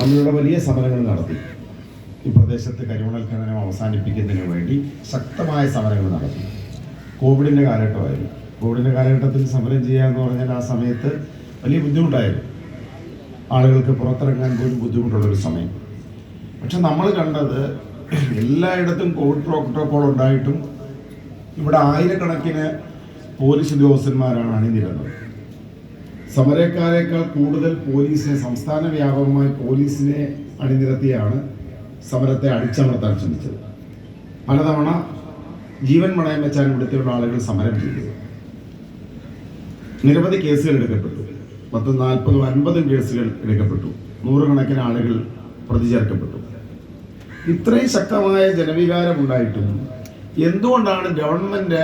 നമ്മളുടെ വലിയ സമരങ്ങൾ നടത്തി. ഈ പ്രദേശത്ത് കരിമണൽ ഖനനം അവസാനിപ്പിക്കുന്നതിന് വേണ്ടി ശക്തമായ സമരങ്ങൾ നടത്തി. കോവിഡിന്റെ കാലഘട്ടമായിരുന്നു. കോവിഡിന്റെ കാലഘട്ടത്തിൽ സമരം ചെയ്യുക എന്ന് പറഞ്ഞാൽ ആ സമയത്ത് വലിയ ബുദ്ധിമുട്ടായിരുന്നു. ആളുകൾക്ക് പുറത്തിറങ്ങാൻ പോലും ബുദ്ധിമുട്ടുള്ളൊരു സമയം. പക്ഷെ നമ്മൾ കണ്ടത് എല്ലായിടത്തും കോവിഡ് പ്രോട്ടോക്കോൾ ഉണ്ടായിട്ടും ഇവിടെ ആയിരക്കണക്കിന് പോലീസ് ഉദ്യോഗസ്ഥന്മാരാണ് അണിനിരുന്നത്. സമരക്കാരേക്കാൾ കൂടുതൽ പോലീസിനെ സംസ്ഥാന വ്യാപകമായി പോലീസിനെ അണിനിരത്തിയാണ് സമരത്തെ അടിച്ചമർത്താൻ ശ്രമിച്ചത്. പലതവണ ജീവൻ മണയം വെച്ചാൽ ഇവിടുത്തെയുള്ള ആളുകൾ സമരം ചെയ്തത്. നിരവധി കേസുകൾ എടുക്കപ്പെട്ടു. പത്ത് നാൽപ്പതും അൻപതും കേസുകൾ എടുക്കപ്പെട്ടു. നൂറുകണക്കിന് ആളുകൾ പ്രതി ചേർക്കപ്പെട്ടു ഇത്രയും ശക്തമായ ജനവികാരം ഉണ്ടായിട്ടും എന്തുകൊണ്ടാണ് ഗവൺമെന്റ്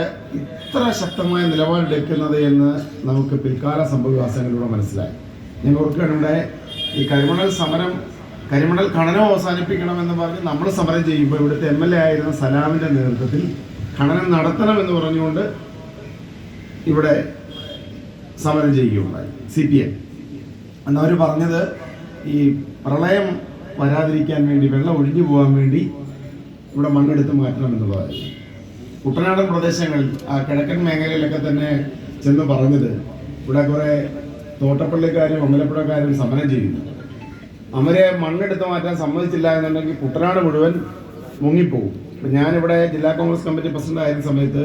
ഇത്ര ശക്തമായ നിലപാടെടുക്കുന്നത് എന്ന് നമുക്ക് പിൽക്കാല സംഭവവികാസങ്ങളിലൂടെ മനസ്സിലായി. ഞാൻ ഓർക്കുകയാണ് ഇവിടെ ഈ കരിമണൽ സമരം കരിമണൽ ഖനനം അവസാനിപ്പിക്കണമെന്ന് പറഞ്ഞ് നമ്മൾ സമരം ചെയ്യുമ്പോൾ ഇവിടുത്തെ എം എൽ എ ആയിരുന്ന സലാമിന്റെ നേതൃത്വത്തിൽ ഖനനം നടത്തണമെന്ന് പറഞ്ഞുകൊണ്ട് ഇവിടെ സമരം ചെയ്യുകയുണ്ടായി സി പി എം എന്നവർ പറഞ്ഞത് ഈ പ്രളയം വരാതിരിക്കാൻ വേണ്ടി വെള്ളം ഒഴിഞ്ഞു പോകാൻ വേണ്ടി ഇവിടെ മണ്ണെടുത്ത് മാറ്റണം എന്നുള്ളതായിരുന്നു. കുട്ടനാടൻ പ്രദേശങ്ങളിൽ ആ കിഴക്കൻ മേഖലയിലൊക്കെ തന്നെ ചെന്ന് പറഞ്ഞത് ഇവിടെ കുറെ തോട്ടപ്പള്ളിക്കാരും അമ്പലപ്പുഴക്കാരും സമരം ചെയ്യുന്നു. അവരെ മണ്ണെടുത്ത് മാറ്റാൻ സമ്മതിച്ചില്ല എന്നുണ്ടെങ്കിൽ കുട്ടനാട് മുഴുവൻ മുങ്ങിപ്പോകും അപ്പം ഞാനിവിടെ ജില്ലാ കോൺഗ്രസ് കമ്മിറ്റി പ്രസിഡന്റ് ആയിരുന്ന സമയത്ത്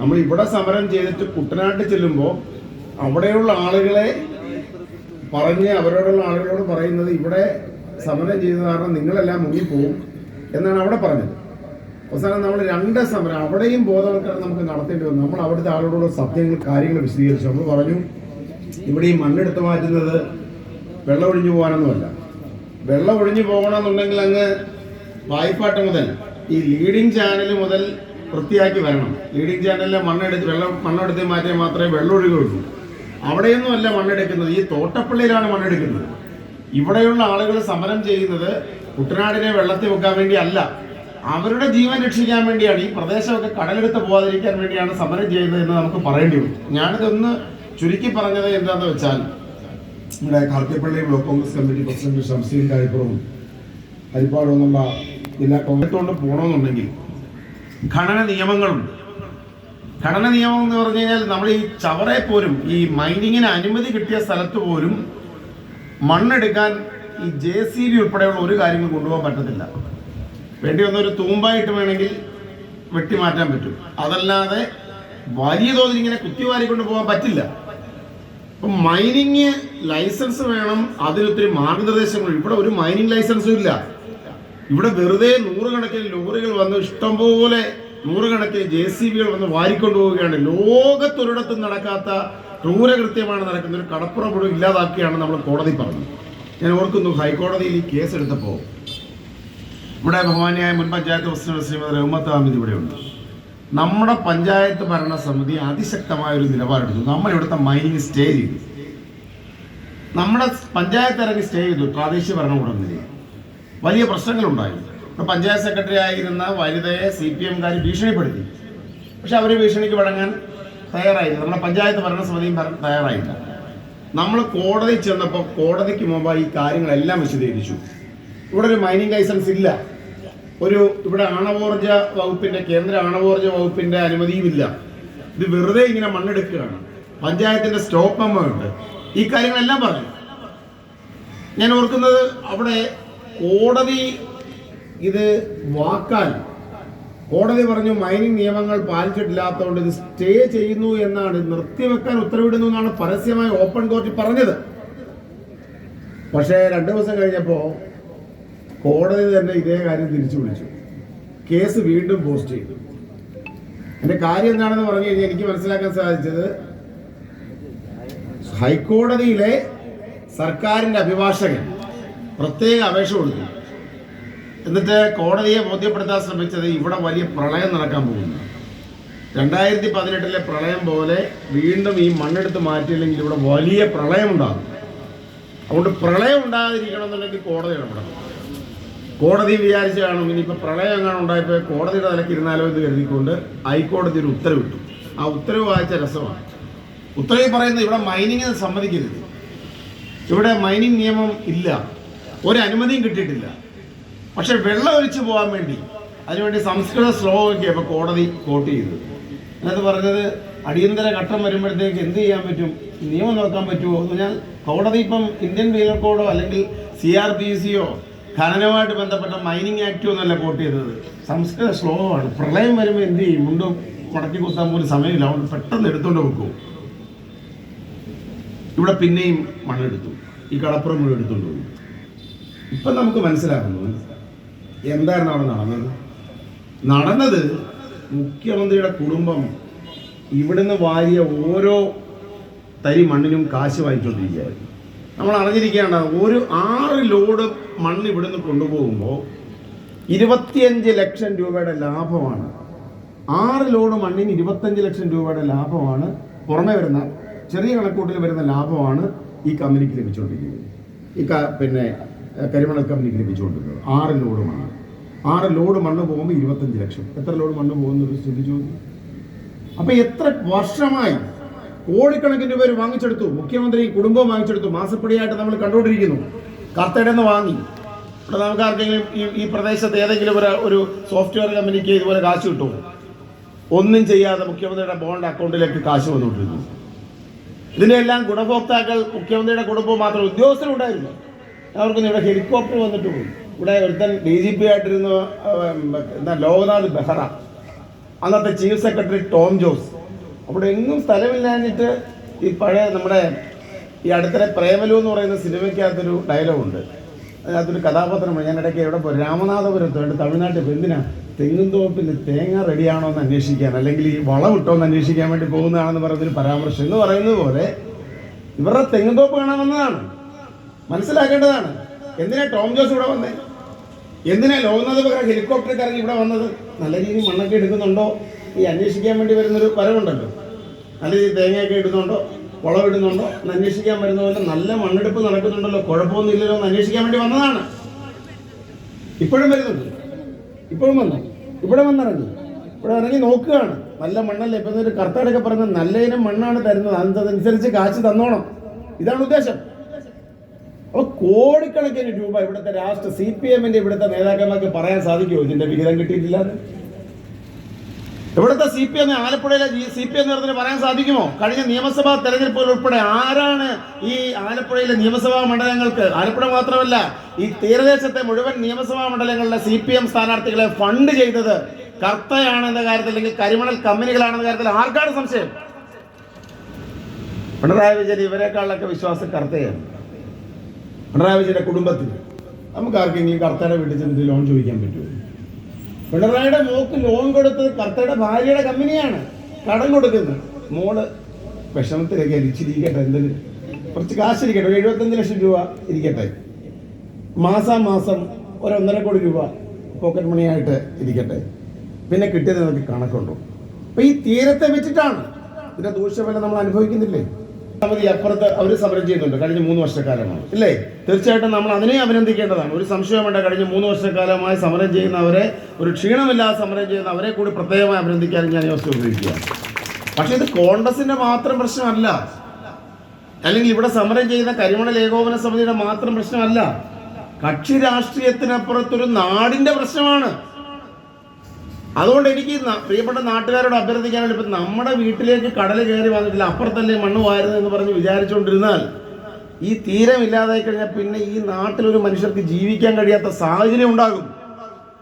നമ്മൾ ഇവിടെ സമരം ചെയ്തിട്ട് കുട്ടനാട്ടിൽ ചെല്ലുമ്പോൾ അവിടെയുള്ള ആളുകളെ പറഞ്ഞ് അവരോടുള്ള ആളുകളോട് പറയുന്നത് ഇവിടെ സമരം ചെയ്ത കാരണം നിങ്ങളെല്ലാം മുങ്ങിപ്പോവും എന്നാണ് അവിടെ പറഞ്ഞത്. അവസാനം നമ്മൾ രണ്ട് സമരം അവിടെയും ബോധവൽക്കരണം നമുക്ക് നടത്തേണ്ടി വന്നു. നമ്മൾ അവിടുത്തെ ആളുകളോട് സത്യങ്ങൾ കാര്യങ്ങൾ വിശദീകരിച്ചു. നമ്മൾ പറഞ്ഞു ഇവിടെ ഈ മണ്ണെടുത്ത് മാറ്റുന്നത് വെള്ളം ഒഴിഞ്ഞു പോകാനൊന്നുമല്ല. വെള്ളം ഒഴിഞ്ഞു പോകണമെന്നുണ്ടെങ്കിൽ അങ്ങ് വായ്പാട്ട് മുതൽ ഈ ലീഡിംഗ് ചാനൽ മുതൽ വൃത്തിയാക്കി വരണം. ലീഡിംഗ് ചാനലിലെ മണ്ണെടുത്ത് വെള്ളം മണ്ണെടുത്ത് മാറ്റിയാൽ മാത്രമേ വെള്ളം ഒഴുകുള്ളൂ അവിടെയൊന്നും അല്ല മണ്ണെടുക്കുന്നത്. ഈ തോട്ടപ്പള്ളിയിലാണ് മണ്ണെടുക്കുന്നത്. ഇവിടെയുള്ള ആളുകൾ സമരം ചെയ്യുന്നത് കുട്ടനാടിനെ വെള്ളത്തിൽ വെക്കാൻ വേണ്ടി അല്ല അവരുടെ ജീവൻ രക്ഷിക്കാൻ വേണ്ടിയാണ് ഈ പ്രദേശമൊക്കെ കടലെടുത്ത് പോകാതിരിക്കാൻ വേണ്ടിയാണ് സമരം ചെയ്യുന്നത് എന്ന് നമുക്ക് പറയേണ്ടി വരും. ഞാനിതൊന്ന് ചുരുക്കി പറഞ്ഞത് എന്താണെന്ന് വെച്ചാൽ നമ്മുടെ Karthikappally block Congress committee president Shamseen കായ്പുറവും ഹരിപ്പാടും എന്നുള്ള ജില്ലാ കോൺഗ്രസ്സോണ്ട് പോകണമെന്നുണ്ടെങ്കിൽ ഖനന നിയമങ്ങളുണ്ട് ഖനന നിയമം എന്ന് പറഞ്ഞു കഴിഞ്ഞാൽ നമ്മൾ ഈ ചവറെ പോലും ഈ മൈനിങ്ങിന് അനുമതി കിട്ടിയ സ്ഥലത്ത് പോലും മണ്ണെടുക്കാൻ ഈ ജെ സി ബി ഉൾപ്പെടെയുള്ള ഒരു കാര്യങ്ങൾ കൊണ്ടുപോകാൻ പറ്റത്തില്ല. വേണ്ടി വന്ന ഒരു തൂമ്പായിട്ട് വേണമെങ്കിൽ വെട്ടി മാറ്റാൻ പറ്റും. അതല്ലാതെ വലിയ തോതിൽ ഇങ്ങനെ കുത്തിവാരി പോകാൻ പറ്റില്ല. അപ്പം മൈനിങ് ലൈസൻസ് വേണം അതിനൊത്തിരി മാർഗനിർദ്ദേശങ്ങൾ ഇവിടെ ഒരു മൈനിങ് ലൈസൻസും ഇല്ല. ഇവിടെ വെറുതെ നൂറുകണക്കിന് ലോറികൾ വന്ന് ഇഷ്ടംപോലെ നൂറുകണക്കിന് ജെ സി ബികൾ വന്ന് വാരിക്കൊണ്ടുപോവുകയാണ് ലോകത്തൊരിടത്തും നടക്കാത്ത ക്രൂരകൃത്യമാണ് നടക്കുന്ന ഒരു കടപ്പുറ പോലും ഇല്ലാതാക്കിയാണ് നമ്മൾ കോടതി പറഞ്ഞത് ഞാൻ ഓർക്കുന്നു ഹൈക്കോടതിയിൽ ഈ കേസ് എടുത്തപ്പോൾ ഇവിടെ ബഹുമാനിയായ മുൻ പഞ്ചായത്ത് പ്രസിഡന്റ് ശ്രീമതി റഹ്മത്ത് അഹമ്മദ് ഇവിടെയുണ്ട്. നമ്മുടെ പഞ്ചായത്ത് ഭരണസമിതി അതിശക്തമായ ഒരു നിലപാടെടുത്തു. നമ്മൾ ഇവിടുത്തെ മൈനിങ് സ്റ്റേ ചെയ്തു. നമ്മുടെ പഞ്ചായത്ത് ഇറങ്ങി സ്റ്റേ ചെയ്തു. പ്രാദേശിക ഭരണകൂടം നിലയിൽ വലിയ പ്രശ്നങ്ങളുണ്ടായി. ഇപ്പോൾ പഞ്ചായത്ത് സെക്രട്ടറി ആയിരുന്ന വനിതയെ സി പി എംകാർ ഭീഷണിപ്പെടുത്തി. പക്ഷെ അവർ ഭീഷണിക്ക് വഴങ്ങാൻ തയ്യാറായില്ല. നമ്മുടെ പഞ്ചായത്ത് ഭരണസമിതിയും ഭര- തയ്യാറായില്ല. നമ്മൾ കോടതി ചെന്നപ്പോൾ കോടതിക്ക് മുമ്പായി ഈ കാര്യങ്ങളെല്ലാം വിശദീകരിച്ചു. ഇവിടെ ഒരു മൈനിങ് ലൈസൻസ് ഇല്ല. ഒരു ഇവിടെ ആണവോർജ വകുപ്പിന്റെ കേന്ദ്ര ആണവോർജ വകുപ്പിന്റെ അനുമതിയും ഇല്ല ഇത് വെറുതെ ഇങ്ങനെ മണ്ണെടുക്കുകയാണ്. പഞ്ചായത്തിന്റെ സ്റ്റോപ്പ് മെമ്മോ ഉണ്ട്. ഈ കാര്യങ്ങളെല്ലാം പറഞ്ഞു. ഞാൻ ഓർക്കുന്നത് അവിടെ കോടതി ഇത് വാക്കാൽ കോടതി പറഞ്ഞു മൈനിങ് നിയമങ്ങൾ പാലിച്ചിട്ടില്ലാത്തതുകൊണ്ട് ഇത് സ്റ്റേ ചെയ്യുന്നു എന്നാണ് നിർത്തിവെക്കാൻ ഉത്തരവിടുന്നു എന്നാണ് പരസ്യമായി ഓപ്പൺ കോർട്ടിൽ പറഞ്ഞത്. പക്ഷേ രണ്ടു ദിവസം കഴിഞ്ഞപ്പോൾ കോടതി തന്നെ ഇതേ കാര്യം തിരിച്ചു വിളിച്ചു. കേസ് വീണ്ടും പോസ്റ്റ് ചെയ്തു. എന്റെ കാര്യം എന്താണെന്ന് പറഞ്ഞു കഴിഞ്ഞാൽ എനിക്ക് മനസ്സിലാക്കാൻ സാധിച്ചത് ഹൈക്കോടതിയിലെ സർക്കാരിന്റെ അഭിഭാഷകൻ പ്രത്യേക അപേക്ഷ കൊടുത്തു. എന്നിട്ട് കോടതിയെ ബോധ്യപ്പെടുത്താൻ ശ്രമിച്ചത് ഇവിടെ വലിയ പ്രളയം നടക്കാൻ പോകുന്നു. രണ്ടായിരത്തി പതിനെട്ടിലെ പ്രളയം പോലെ വീണ്ടും ഈ മണ്ണെടുത്ത് മാറ്റിയില്ലെങ്കിൽ ഇവിടെ വലിയ പ്രളയം ഉണ്ടാകും. അതുകൊണ്ട് പ്രളയം ഉണ്ടാകാതിരിക്കണം എന്നുണ്ടെങ്കിൽ കോടതി ഇടപെടണം. കോടതി വിചാരിച്ച് കാണും ഇനിയിപ്പോൾ പ്രളയം എങ്ങനെ ഉണ്ടായപ്പോൾ കോടതിയുടെ തലക്ക് ഇരുന്നാലോ എന്ന് കരുതിക്കൊണ്ട് ഹൈക്കോടതി ഒരു ഉത്തരവിട്ടു. ആ ഉത്തരവ് വായിച്ച രസമാണ്. ഉത്തരവിൽ പറയുന്നത് ഇവിടെ മൈനിങ്ങിന് സമ്മതിക്കരുത്. ഇവിടെ മൈനിങ് നിയമം ഇല്ല. ഒരു കിട്ടിയിട്ടില്ല. പക്ഷെ വെള്ളം ഒഴിച്ചു പോകാൻ വേണ്ടി അതിനുവേണ്ടി സംസ്കൃത ശ്ലോകമൊക്കെ അപ്പോൾ കോടതി കോട്ട് ചെയ്തു. എന്നത് പറഞ്ഞത് അടിയന്തര ഘട്ടം വരുമ്പോഴത്തേക്ക് എന്ത് ചെയ്യാൻ പറ്റും? നിയമം നോക്കാൻ പറ്റുമോ? എന്ന് പറഞ്ഞാൽ കോടതി ഇപ്പം ഇന്ത്യൻ പീനൽ കോഡോ അല്ലെങ്കിൽ സി ആർ പി സിയോ ഖനനവുമായിട്ട് ബന്ധപ്പെട്ട മൈനിങ് ആക്ട് ഒന്നല്ല കോട്ട് ചെയ്തത്. സംസ്കൃത ശ്ലോകമാണ്. പ്രളയം വരുമ്പോൾ എന്ത് ചെയ്യും? മുണ്ടും മടക്കി കുത്താൻ പോലും സമയമില്ല. അതുകൊണ്ട് പെട്ടെന്ന് എടുത്തുകൊണ്ട് വെക്കും. ഇവിടെ പിന്നെയും മണ്ണെടുത്തു. ഈ കടപ്പുറം മുഴുവൻ എടുത്തുകൊണ്ട് പോകും ഇപ്പം നമുക്ക് മനസ്സിലാകുന്നു എന്തായിരുന്നു അവിടെ നടന്നത്? നടന്നത് മുഖ്യമന്ത്രിയുടെ കുടുംബം ഇവിടുന്ന് വാരിയ ഓരോ തരി മണ്ണിനും കാശ് വാങ്ങിച്ചുകൊണ്ടിരിക്കുകയായിരുന്നു നമ്മൾ അറിഞ്ഞിരിക്കേണ്ട ഒരു ആറ് ലോഡ് മണ്ണ് ഇവിടുന്ന് കൊണ്ടുപോകുമ്പോൾ ഇരുപത്തിയഞ്ച് ലക്ഷം രൂപയുടെ ലാഭമാണ്. ആറ് ലോഡ് മണ്ണിന് ഇരുപത്തഞ്ച് ലക്ഷം രൂപയുടെ ലാഭമാണ്. പുറമെ വരുന്ന ചെറിയ കണക്കൂട്ടിൽ വരുന്ന ലാഭമാണ് ഈ കമ്പനിക്ക് ലഭിച്ചുകൊണ്ടിരിക്കുന്നത്. ഈ പിന്നെ കരിമണൽ കമ്പനിക്ക് ലഭിച്ചുകൊണ്ടിരിക്കുന്നത്. ആറ് ലോഡ് മണ്ണ്. ആറ് ലോഡ് മണ്ണ് പോകുമ്പോൾ ഇരുപത്തഞ്ച് ലക്ഷം. എത്ര ലോഡ് മണ്ണ് പോകുന്നത് ശ്രദ്ധിച്ചു നോക്കി അപ്പൊ എത്ര വർഷമായി കോടിക്കണക്കിന് രൂപ വാങ്ങിച്ചെടുത്തു. മുഖ്യമന്ത്രി കുടുംബം വാങ്ങിച്ചെടുത്തു. മാസപ്പടിയായിട്ട് നമ്മൾ കണ്ടുകൊണ്ടിരിക്കുന്നു. കർത്തയുടെ വാങ്ങി. ഇവിടെ നമുക്ക് ആർക്കെങ്കിലും ഈ ഈ പ്രദേശത്ത് ഏതെങ്കിലും ഒരു ഒരു സോഫ്റ്റ്വെയർ കമ്പനിക്ക് ഇതുപോലെ കാശ് കിട്ടുമോ? ഒന്നും ചെയ്യാതെ മുഖ്യമന്ത്രിയുടെ ബോണ്ട് അക്കൗണ്ടിലേക്ക് കാശ് വന്നുകൊണ്ടിരുന്നു. ഇതിന്റെ എല്ലാം ഗുണഭോക്താക്കൾ മുഖ്യമന്ത്രിയുടെ കുടുംബം മാത്രം ഉദ്യോഗസ്ഥരുണ്ടായിരുന്നു. അവർക്കൊന്നും ഇവിടെ ഹെലികോപ്റ്റർ വന്നിട്ട് പോയി. ഇവിടെ ഒരുത്തൻ ഡി ജി പി ആയിട്ടിരുന്ന എന്താ ലോകനാഥ് ബെഹ്റ. അന്നത്തെ ചീഫ് സെക്രട്ടറി ടോം ജോസ്. അവിടെ എങ്ങും സ്ഥലമില്ലാഞ്ഞിട്ട് ഈ പഴയ നമ്മുടെ ഈ അടുത്തിടെ പ്രേമലു എന്ന് പറയുന്ന സിനിമയ്ക്കകത്തൊരു ഡയലോഗുണ്ട്. അതിനകത്തൊരു കഥാപാത്രമാണ് ഞാൻ ഇടയ്ക്ക് എവിടെ പോയി? രാമനാഥപുരത്ത് വേണ്ട തമിഴ്നാട്ടിൽ പോയി. എന്തിനാ? തെങ്ങും തേങ്ങ റെഡിയാണോ എന്ന് അന്വേഷിക്കാൻ അല്ലെങ്കിൽ ഈ വളം ഇട്ടോ എന്ന് അന്വേഷിക്കാൻ വേണ്ടി പോകുന്നതാണെന്ന് പറയുന്നൊരു പരാമർശം എന്ന് പറയുന്നത് പോലെ ഇവരുടെ തെങ്ങും തോപ്പ് കാണാൻ വന്നതാണ്. മനസ്സിലാക്കേണ്ടതാണ്. എന്തിനാ ടോം ജോസ് ഇവിടെ വന്നേ? എന്തിനാ ലോകനാഥ് പകരം ഹെലികോപ്റ്റർ കറങ്ങി ഇവിടെ വന്നത്? നല്ല രീതിയിൽ മണ്ണൊക്കെ എടുക്കുന്നുണ്ടോ? ഈ അന്വേഷിക്കാൻ വേണ്ടി വരുന്നൊരു വരവുണ്ടല്ലോ. നല്ല രീതിയിൽ തേങ്ങയൊക്കെ ഇടുന്നുണ്ടോ? വളം ഇടുന്നുണ്ടോ എന്ന് അന്വേഷിക്കാൻ വരുന്നതുപോലെ നല്ല മണ്ണെടുപ്പ് നടക്കുന്നുണ്ടല്ലോ. കുഴപ്പമൊന്നും ഇല്ലല്ലോ എന്ന് അന്വേഷിക്കാൻ വേണ്ടി വന്നതാണ്. ഇപ്പോഴും വരുന്നുണ്ട്. ഇപ്പോഴും വന്നു. ഇവിടെ വന്നിറങ്ങി. ഇവിടെ ഇറങ്ങി നോക്കുകയാണ്. നല്ല മണ്ണല്ലേ? ഇപ്പം ഒരു കർത്താടൊക്കെ പറയുന്നത് നല്ല ഇനം മണ്ണാണ് തരുന്നത്. അതനുസരിച്ച് കാശ് തന്നോണം. ഇതാണ് ഉദ്ദേശം. അപ്പൊ കോടിക്കണക്കിന് രൂപ ഇവിടുത്തെ രാഷ്ട്ര സി പി എമ്മിന്റെ ഇവിടുത്തെ നേതാക്കന്മാർക്ക് പറയാൻ സാധിക്കുമോ? ഇതിന്റെ വിഹിതം കിട്ടിയിട്ടില്ല എന്ന്? ഇവിടുത്തെ സി പി എം ആലപ്പുഴയിലെ സി പി എം നേതൃത്വത്തിന് പറയാൻ സാധിക്കുമോ? കഴിഞ്ഞ നിയമസഭാ തെരഞ്ഞെടുപ്പുകൾ ഉൾപ്പെടെ ആരാണ് ഈ ആലപ്പുഴയിലെ നിയമസഭാ മണ്ഡലങ്ങൾക്ക് ആലപ്പുഴ മാത്രമല്ല ഈ തീരദേശത്തെ മുഴുവൻ നിയമസഭാ മണ്ഡലങ്ങളിലെ സി പി എം സ്ഥാനാർത്ഥികളെ ഫണ്ട് ചെയ്തത് കർത്തയാണെന്ന കാര്യത്തിൽ അല്ലെങ്കിൽ കരിമണൽ കമ്പനികളാണെന്ന കാര്യത്തിൽ ആർക്കാണ് സംശയം? പിണറായി വിജയൻ ഇവരെക്കാളൊക്കെ വിശ്വാസം കർത്തയാണ്. പിണറായി വിജയന്റെ കുടുംബത്തിന്. നമുക്ക് ആർക്കെങ്കിലും കർത്തയുടെ വീട്ടിൽ ചെന്നിട്ട് ലോൺ ചോദിക്കാൻ പറ്റുമോ? പിണറായിയുടെ മോക്ക് ലോൺ കൊടുത്തത് കർത്തയുടെ ഭാര്യയുടെ കമ്പനിയാണ്. കടം കൊടുക്കുന്നത്. മോൾ വിഷമത്തിലൊക്കെ ഇരിച്ചിരിക്കട്ടെ എന്തെങ്കിലും കുറച്ച് കാശ് ഇരിക്കട്ടെ ഒരു എഴുപത്തഞ്ച് ലക്ഷം രൂപ ഇരിക്കട്ടെ. മാസാ മാസം ഒരു ഒന്നര കോടി രൂപ പോക്കറ്റ് മണിയായിട്ട് ഇരിക്കട്ടെ. പിന്നെ കിട്ടിയത് നമുക്ക് കണക്കുണ്ടോ. അപ്പൊ ഈ തീരത്തെ വെച്ചിട്ടാണ്. ഇതിന്റെ ദൂഷ്യഫലം നമ്മൾ അനുഭവിക്കുന്നില്ലേ? സമിതി അപ്പുറത്ത് അവർ സമരം ചെയ്യുന്നുണ്ട്. കഴിഞ്ഞ മൂന്ന് വർഷക്കാലമാണ്. ഇല്ലേ? തീർച്ചയായിട്ടും നമ്മൾ അതിനെ അഭിനന്ദിക്കേണ്ടതാണ്. ഒരു സംശയം വേണ്ട. കഴിഞ്ഞ മൂന്ന് വർഷക്കാലമായി സമരം ചെയ്യുന്നവരെ ഒരു ക്ഷീണമില്ലാതെ സമരം ചെയ്യുന്നവരെ കൂടി പ്രത്യേകമായി അഭിനന്ദിക്കാൻ ഞാൻ യോജിച്ച് ഉപയോഗിക്കുകയാണ് പക്ഷേ ഇത് കോൺഗ്രസിന്റെ മാത്രം പ്രശ്നമല്ല. അല്ലെങ്കിൽ ഇവിടെ സമരം ചെയ്യുന്ന കരിമണൽ ഏകോപന സമിതിയുടെ മാത്രം പ്രശ്നമല്ല. കക്ഷി രാഷ്ട്രീയത്തിനപ്പുറത്തൊരു നാടിന്റെ പ്രശ്നമാണ്. അതുകൊണ്ട് എനിക്ക് പ്രിയപ്പെട്ട നാട്ടുകാരോട് അഭ്യർത്ഥിക്കാനുള്ള ഇപ്പം നമ്മുടെ വീട്ടിലേക്ക് കടൽ കയറി വന്നിട്ടില്ല. അപ്പുറത്തല്ലേ മണ്ണ് വാരുന്നത് എന്ന് പറഞ്ഞ് വിചാരിച്ചുകൊണ്ടിരുന്നാൽ ഈ തീരം ഇല്ലാതായി കഴിഞ്ഞാൽ പിന്നെ ഈ നാട്ടിലൊരു മനുഷ്യർക്ക് ജീവിക്കാൻ കഴിയാത്ത സാഹചര്യം ഉണ്ടാകും.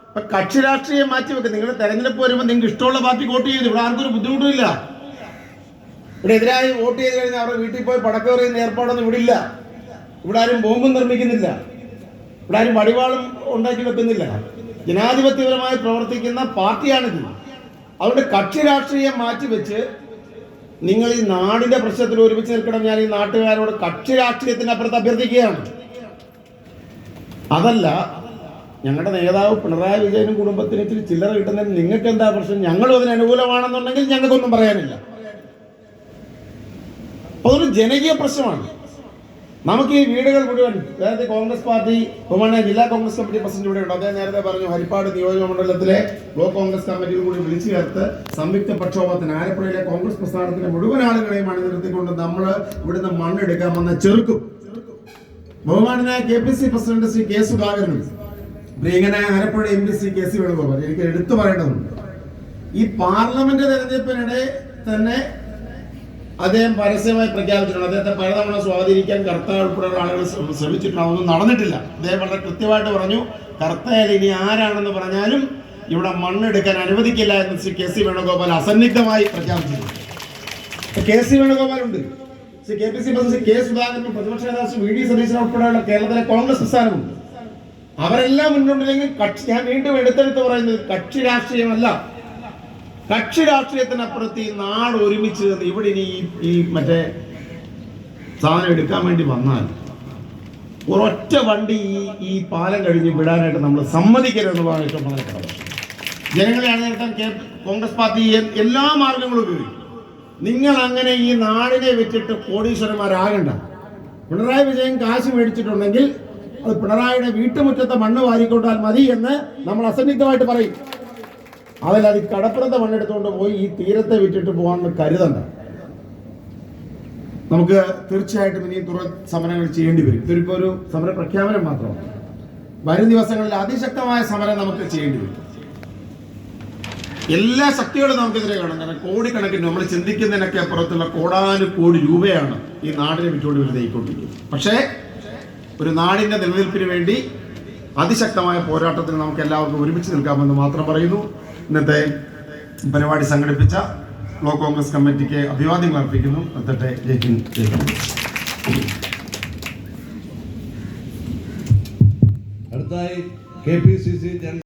ഇപ്പം കക്ഷി രാഷ്ട്രീയം മാറ്റി വെക്കുക നിങ്ങൾ തെരഞ്ഞെടുപ്പ് വരുമ്പോൾ നിങ്ങൾക്ക് ഇഷ്ടമുള്ള പാർട്ടി വോട്ട് ചെയ്തു ഇവിടെ ആർക്കും ഒരു ബുദ്ധിമുട്ടുമില്ല ഇവിടെ എതിരായി വോട്ട് ചെയ്ത് കഴിഞ്ഞാൽ അവരുടെ വീട്ടിൽ പോയി പടക്കേറിയുന്ന ഏർപ്പാടൊന്നും ഇവിടെ ഇല്ല. ഇവിടെ ആരും ബോംബും നിർമ്മിക്കുന്നില്ല. ഇവിടെ ആരും വടിവാളും ഉണ്ടാക്കി വെക്കുന്നില്ല. ജനാധിപത്യപരമായി പ്രവർത്തിക്കുന്ന പാർട്ടിയാണിത്. അതുകൊണ്ട് കക്ഷി രാഷ്ട്രീയം മാറ്റിവെച്ച് നിങ്ങൾ ഈ നാടിന്റെ പ്രശ്നത്തിൽ ഒരുമിച്ച് നിൽക്കണം. ഞാൻ ഈ നാട്ടുകാരോട് കക്ഷി രാഷ്ട്രീയത്തിനപ്പുറത്ത് അഭ്യർത്ഥിക്കുകയാണ്. അതല്ല ഞങ്ങളുടെ നേതാവ് പിണറായി വിജയനും കുടുംബത്തിന് ഇച്ചിരി ചില്ലറ കിട്ടുന്നതിന് നിങ്ങൾക്ക് എന്താ പ്രശ്നം? ഞങ്ങളും അതിന് അനുകൂലമാണെന്നുണ്ടെങ്കിൽ ഞങ്ങൾക്കൊന്നും പറയാനില്ല. അതൊരു ജനകീയ പ്രശ്നമാണ്. നമുക്ക് ഈ വീടുകൾ മുഴുവൻ നേരത്തെ കോൺഗ്രസ് പാർട്ടി ബഹുമാന ജില്ലാ കോൺഗ്രസ് കമ്മിറ്റി പ്രസിഡന്റ് ഇവിടെ ഉണ്ട്. അദ്ദേഹം നേരത്തെ പറഞ്ഞു ഹരിപ്പാട് നിയോജക മണ്ഡലത്തിലെ ബ്ലോക്ക് കോൺഗ്രസ് കമ്മിറ്റിയിൽ കൂടി വിളിച്ചു ചേർത്ത് സംയുക്ത പ്രക്ഷോഭത്തിന് ആലപ്പുഴയിലെ കോൺഗ്രസ് പ്രസ്ഥാനത്തിന്റെ മുഴുവൻ ആളുകളെയും അണിനിർത്തിക്കൊണ്ട് നമ്മൾ ഇവിടുന്ന് മണ്ണെടുക്കാൻ വന്ന ചെറുക്കും. ബഹുമാനായ K P C president Shri K സുധാകരനും പ്രിയങ്കനായ Alappuzha M P C K C Venugopal എനിക്ക് എടുത്തു പറയേണ്ടതുണ്ട്. ഈ പാർലമെന്റ് തെരഞ്ഞെടുപ്പിനിടെ തന്നെ അദ്ദേഹം പരസ്യമായി പ്രഖ്യാപിച്ചിട്ടുണ്ട്. അദ്ദേഹത്തെ പലതവണ സ്വാധീനിക്കാൻ കർത്ത ഉൾപ്പെടെയുള്ള ആളുകൾ ശ്ര- ശ്രമിച്ചിട്ടുണ്ട്. അതൊന്നും നടന്നിട്ടില്ല. അദ്ദേഹം വളരെ കൃത്യമായിട്ട് പറഞ്ഞു കർത്തയാൽ ഇനി ആരാണെന്ന് പറഞ്ഞാലും ഇവിടെ മണ്ണെടുക്കാൻ അനുവദിക്കില്ല എന്ന് ശ്രീ കെ സി വേണുഗോപാൽ അസന്നിഗ്ധമായി പ്രഖ്യാപിച്ചിട്ടുണ്ട്. കെ സി വേണുഗോപാൽ ഉണ്ട് Shri K P C president K സുധാകരനും പ്രതിപക്ഷ നേതാവ് വി ഡി സതീശൻ ഉൾപ്പെടെയുള്ള കേരളത്തിലെ കോൺഗ്രസ് പ്രസ്ഥാനമുണ്ട്. അവരെല്ലാം മുന്നോട്ടില്ലെങ്കിൽ കക്ഷി ഞാൻ വീണ്ടും എടുത്തെടുത്ത് പറയുന്നത് കക്ഷി രാഷ്ട്രീയമല്ല. കക്ഷി രാഷ്ട്രീയത്തിനപ്പുറത്ത് ഈ നാട് ഒരുമിച്ച് നിന്ന് ഇവിടെ ഇനി ഈ മറ്റേ സാധനം എടുക്കാൻ വേണ്ടി വന്നാൽ ഒരൊറ്റ വണ്ടി ഈ ഈ പാലം കഴിഞ്ഞ് വിടാനായിട്ട് നമ്മൾ സമ്മതിക്കരുതെന്നുള്ളതാണ് ഏറ്റവും പ്രധാനപ്പെട്ട ജനങ്ങളെ അണിനിരത്താൻ കോൺഗ്രസ് പാർട്ടി എല്ലാ മാർഗങ്ങളും ഉപയോഗിക്കും. നിങ്ങൾ അങ്ങനെ ഈ നാടിനെ വെച്ചിട്ട് കോടീശ്വരന്മാരാകണ്ട. പിണറായി വിജയൻ കാശ് മേടിച്ചിട്ടുണ്ടെങ്കിൽ അത് പിണറായിയുടെ വീട്ടുമുറ്റത്തെ മണ്ണ് വാരിക്കൊണ്ടാൽ മതി എന്ന് നമ്മൾ അസന്നിഗ്ധമായിട്ട് പറയും. അതല്ലാതെ അത് കടപ്പുറത്തെ മണ്ണെടുത്തുകൊണ്ട് പോയി ഈ തീരത്തെ വിറ്റിട്ട് പോകാമെന്ന് കരുതണ്ട. നമുക്ക് തീർച്ചയായിട്ടും ഇനി തുറ സമരങ്ങൾ ചെയ്യേണ്ടി വരും. ഇതൊരിപ്പോ ഒരു സമര പ്രഖ്യാപനം മാത്രമാണ്. വരും ദിവസങ്ങളിൽ അതിശക്തമായ സമരം നമുക്ക് ചെയ്യേണ്ടി വരും. എല്ലാ ശക്തികളും നമുക്കെതിരെ കാണാം. കാരണം കോടിക്കണക്കിന് നമ്മൾ ചിന്തിക്കുന്നതിനൊക്കെ അപ്പുറത്തുള്ള കോടാനുകോടി രൂപയാണ് ഈ നാടിനെ വിറ്റുകൊണ്ട് ഇവർ തേക്കൊണ്ടിരിക്കുന്നത് പക്ഷേ ഒരു നാടിന്റെ നിലനിൽപ്പിന് വേണ്ടി അതിശക്തമായ പോരാട്ടത്തിന് നമുക്ക് എല്ലാവർക്കും ഒരുമിച്ച് നിൽക്കാമെന്ന് മാത്രം പറയുന്നു. ഇന്നത്തെ പരിപാടി സംഘടിപ്പിച്ച ബ്ലോക്ക് കോൺഗ്രസ് കമ്മിറ്റിക്ക് അഭിവാദ്യങ്ങൾ അർപ്പിക്കുന്നു. എത്തട്ടെ ജയ് ഹിന്ദ് ജയ് അടുത്തായി K P C C general